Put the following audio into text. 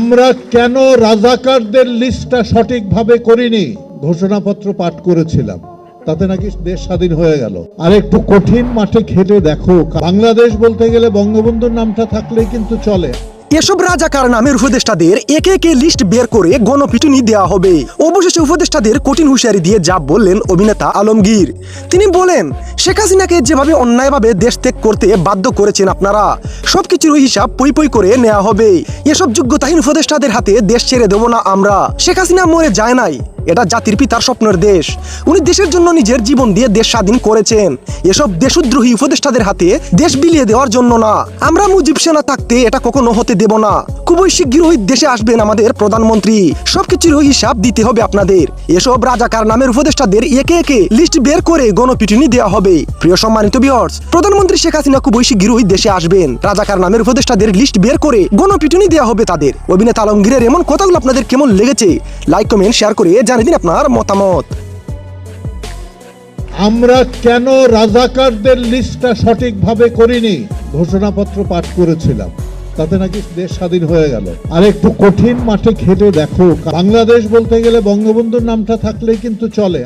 আমরা কেন রাজাকারদের লিস্টটা সঠিকভাবে করিনি? ঘোষণাপত্র পাঠ করেছিলাম। তাতে নাকি দেশ স্বাধীন হয়ে গেল। আর একটু কঠিন মাঠে খেলে দেখো। বাংলাদেশ বলতে গেলে বঙ্গবন্ধুর নামটা থাকলেই কিন্তু চলে। এসব রাজাকার নামের উপদেষ্টাদের একে একে লিস্ট বের করে গণপিটুনি দেওয়া হবে। অবশেষে উপদেষ্টাদের কঠিন হুঁশিয়ারি দিয়ে যা বললেন অভিনেতা আলমগীর। তিনি বলেন, শেখ হাসিনাকে যেভাবে অন্যায়ভাবে দেশ ত্যাগ করতে বাধ্য করেছেন আপনারা, সবকিছুর হিসাব পই পই করে নেওয়া হবে। এসব যোগ্যতাহীন উপদেষ্টাদের হাতে দেশ ছেড়ে দেবো না আমরা। শেখ হাসিনা মরে যায় নাই। এটা জাতির পিতার স্বপ্নের দেশ। উনি দেশের জন্য নিজের জীবন দিয়ে দেশ স্বাধীন করেছেন। এসব দেশদ্রোহী উপদেষ্টাদের হাতে দেশ বিলিয়ে দেওয়ার জন্য না। আমরা মুজিব সেনা থাকতে এটা কখনো হতে দেব না। খুবই শীঘ্রই দেশে আসবেন আমাদের প্রধানমন্ত্রী। সবকিছুর হিসাব দিতে হবে আপনাদের। এসব রাজাকার নামের উপদেষ্টাদের একে একে লিস্ট বের করে গণপিটুনি দেওয়া হবে। প্রিয় সম্মানিত বিহর্স প্রধানমন্ত্রী শেখ হাসিনা খুবই শীঘ্রই দেশে আসবেন। রাজাকার নামের উপদেষ্টাদের লিস্ট বের করে গণপিটুনি দেওয়া হবে তাদের। অভিনেতা আলমগীরের এমন কথাগুলো আপনাদের কেমন লেগেছে? লাইক কমেন্ট শেয়ার করে জানিয়ে দিন আপনার মতামত। আমরা কেন রাজাকারদের লিস্টটা সঠিকভাবে করিনি? ঘোষণাপত্র পাঠ করেছিলাম। তাতে নাকি দেশ স্বাধীন হয়ে গেল। আর একটু কঠিন মাঠে খেটে দেখো, বাংলাদেশ বলতে গেলে বঙ্গবন্ধুর নামটা থাকলেই কিন্তু চলে।